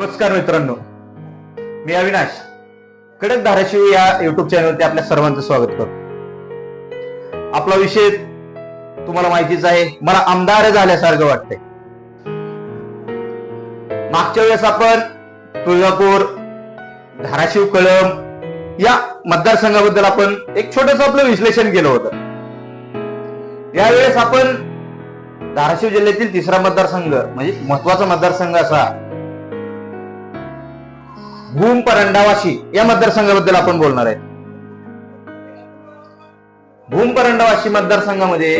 नमस्कार मित्रांनो. मी अविनाश. कडक धाराशिव या युट्यूब चॅनलवरती आपल्या सर्वांचं स्वागत करतो. आपला विषय तुम्हाला माहितीच आहे. मला आमदार झाल्यासारखं वाटतंय. मागच्या वेळेस आपण तुळजापूर धाराशिव कळम या मतदारसंघाबद्दल आपण एक छोटस आपलं विश्लेषण केलं होतं. यावेळेस आपण धाराशिव जिल्ह्यातील तिसरा मतदारसंघ म्हणजे महत्त्वाचा मतदारसंघ असा भूम परंडावाशी या मतदारसंघाबद्दल आपण बोलणार आहे. भूम परंडावाशी मतदारसंघामध्ये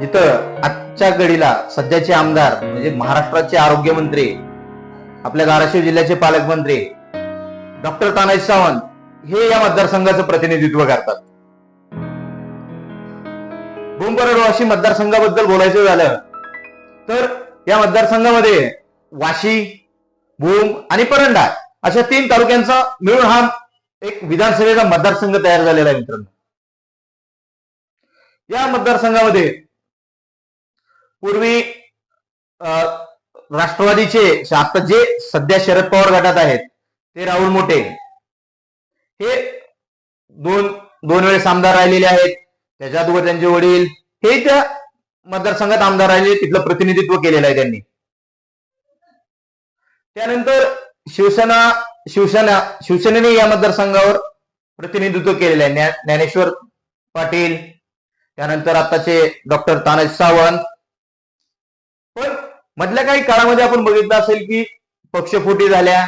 जिथं आजच्या घडीला सध्याचे आमदार म्हणजे महाराष्ट्राचे आरोग्यमंत्री आपल्या धाराशिव जिल्ह्याचे पालकमंत्री डॉक्टर तानाजी सावंत हे या मतदारसंघाचं प्रतिनिधित्व करतात. भूम परंडावाशी मतदारसंघाबद्दल बोलायचं झालं तर या मतदारसंघामध्ये वाशी भूम आणि परंडा अशा तीन तालुक्यांचा मिळून हा एक विधानसभेचा मतदारसंघ तयार झालेला आहे मित्रांनो. या मतदारसंघामध्ये पूर्वी अं, राष्ट्रवादीचे आता जे सध्या शरद पवार गटात आहेत ते राहुल मोठे. हे दोन दोन वेळेस आमदार राहिलेले आहेत. त्याच्या अगोदर त्यांचे वडील. हे त्या मतदारसंघात आमदार राहिले तिथलं प्रतिनिधित्व केलेलं आहे त्यांनी. त्यानंतर शिवसेना शिवसेना शिवसेनेने या मतदारसंघावर प्रतिनिधित्व केलेलं आहे. ज्ञानेश्वर पाटील त्यानंतर आताचे डॉक्टर तानाजी सावंत. पण मधल्या काही काळामध्ये आपण बघितलं असेल की पक्षफुटी झाल्या.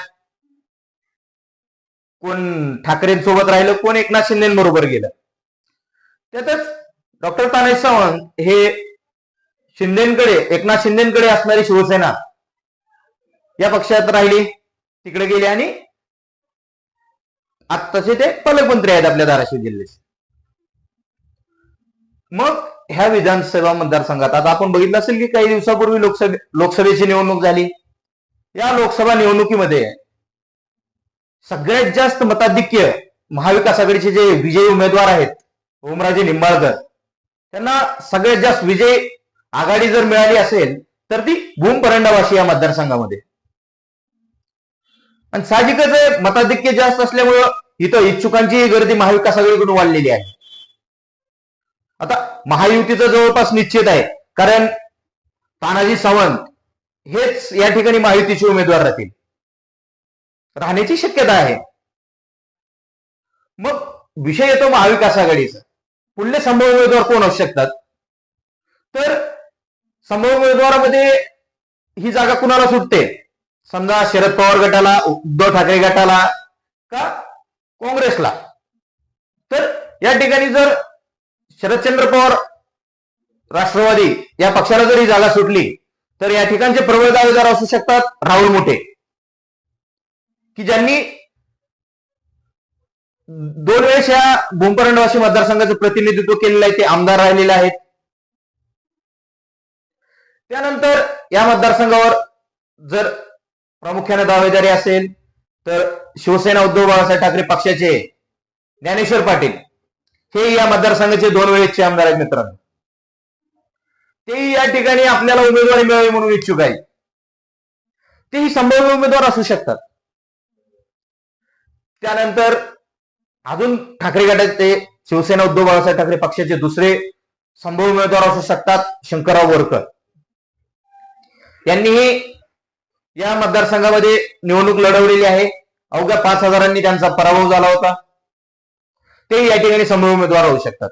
कोण ठाकरेंसोबत राहिलं कोण एकनाथ शिंदेबरोबर गेलं. त्यातच डॉक्टर तानाजी सावंत हे शिंदेकडे एकनाथ शिंदेकडे असणारी शिवसेना या पक्षात राहिली. तिकडे गेले आणि आत्ताचे ते पालकमंत्री आहेत आपल्या धाराशिव जिल्ह्याचे. मग ह्या विधानसभा मतदारसंघात आता आपण बघितलं असेल की काही दिवसापूर्वी लोकसभे लोकसभेची निवडणूक झाली. या लोकसभा निवडणुकीमध्ये सगळ्यात जास्त मताधिक्य महाविकास आघाडीचे जे विजयी उमेदवार आहेत ओमराजे निंबाळकर त्यांना सगळ्यात जास्त विजय आघाडी जर मिळाली असेल तर ती भूम परंडावाशी या मतदारसंघामध्ये. आणि साहजिकच आहे, मताधिक्य जास्त असल्यामुळं इथं इच्छुकांची गर्दी महाविकास आघाडीकडून वाढलेली आहे. आता महायुतीचं जवळपास निश्चित आहे कारण तानाजी सावंत हेच या ठिकाणी महायुतीचे उमेदवार राहतील. राहण्याची शक्यता आहे. मग विषय येतो महाविकास आघाडीचा पुढले संभव उमेदवार कोण असू शकतात? तर संभव उमेदवारामध्ये ही जागा कुणाला सुटते? समजा शरद पवार गटाला उद्धव ठाकरे गटाला का काँग्रेसला? तर या ठिकाणी जर शरदचंद्र पवार राष्ट्रवादी या पक्षाला जरी जागा सुटली तर या ठिकाणचे प्रबळ दावेदार असू शकतात राहुल मोठे. की ज्यांनी दोन वेळेस या भूमपरंडवासी मतदारसंघाचं प्रतिनिधित्व केलेलं आहे ते आमदार राहिलेले आहेत. त्यानंतर या मतदारसंघावर जर प्रामुख्याने दावेदारी असेल तर शिवसेना उद्धव बाळासाहेब ठाकरे पक्षाचे ज्ञानेश्वर पाटील हे या मतदारसंघाचे दोन वेळेचे आमदार आहेत मित्रांनो. ते या ठिकाणी आपल्याला उमेदवारी मिळावी म्हणून इच्छुक आहे तेही संभाव्य उमेदवार असू शकतात. त्यानंतर अजून ठाकरे गटाचे शिवसेना उद्धव बाळासाहेब ठाकरे पक्षाचे दुसरे संभाव्य उमेदवार असू शकतात शंकरराव बोरकर यांनीही या मतदारसंघामध्ये निवडणूक लढवलेली आहे. अवघ्या पाच हजारांनी त्यांचा पराभव झाला होता. ते या ठिकाणी संभाव्य उमेदवार होऊ शकतात.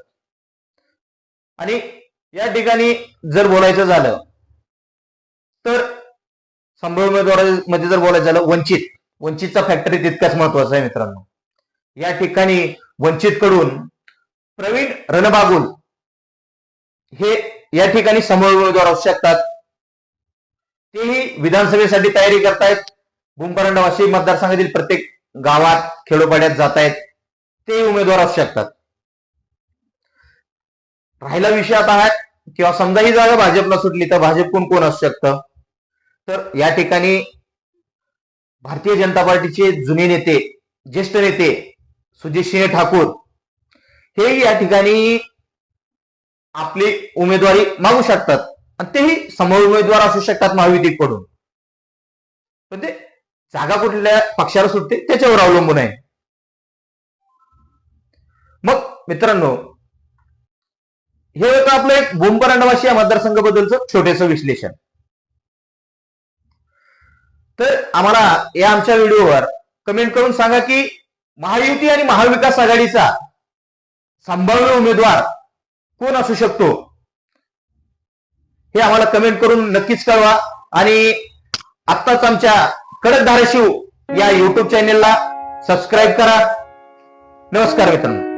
आणि या ठिकाणी जर बोलायचं झालं तर संभव उमेदवारामध्ये जर बोलायचं झालं वंचित वंचितचा फॅक्टरी तितकाच महत्त्वाचा आहे मित्रांनो. या ठिकाणी वंचित कडून प्रवीण रणबागुल हे या ठिकाणी संभाव्य उमेदवार असू शकतात. तेही विधानसभेसाठी तयारी करतायत. भूमपरंडावासी मतदारसंघातील प्रत्येक गावात खेडोपाड्यात जात आहेत ते उमेदवार असू शकतात. राहिला विषय आता आहे किंवा समजा ही जागा भाजपला सुटली तर भाजपकडून कोण असू शकतं? तर या ठिकाणी भारतीय जनता पार्टीचे जुने नेते ज्येष्ठ नेते सुजितसिंह ठाकूर हे या ठिकाणी आपली उमेदवारी मागू शकतात. आणि तेही समोर उमेदवार असू शकतात महायुतीकडून पण ते जागा कुठल्या पक्षाला सुटते त्याच्यावर अवलंबून आहे. मग मित्रांनो हे होतं आपलं एक भूमपरांडवाशी या मतदारसंघाबद्दलचं छोटेस विश्लेषण. तर आम्हाला या आमच्या व्हिडिओवर कमेंट करून सांगा की महायुती आणि महाविकास आघाडीचा संभाव्य उमेदवार कोण असू शकतो? हे आम्हाला कमेंट करून नक्कीच कळवा. आणि आत्ताच आमच्या कडक धाराशिव या युट्यूब चॅनेलला सबस्क्राईब करा. नमस्कार मित्रांनो.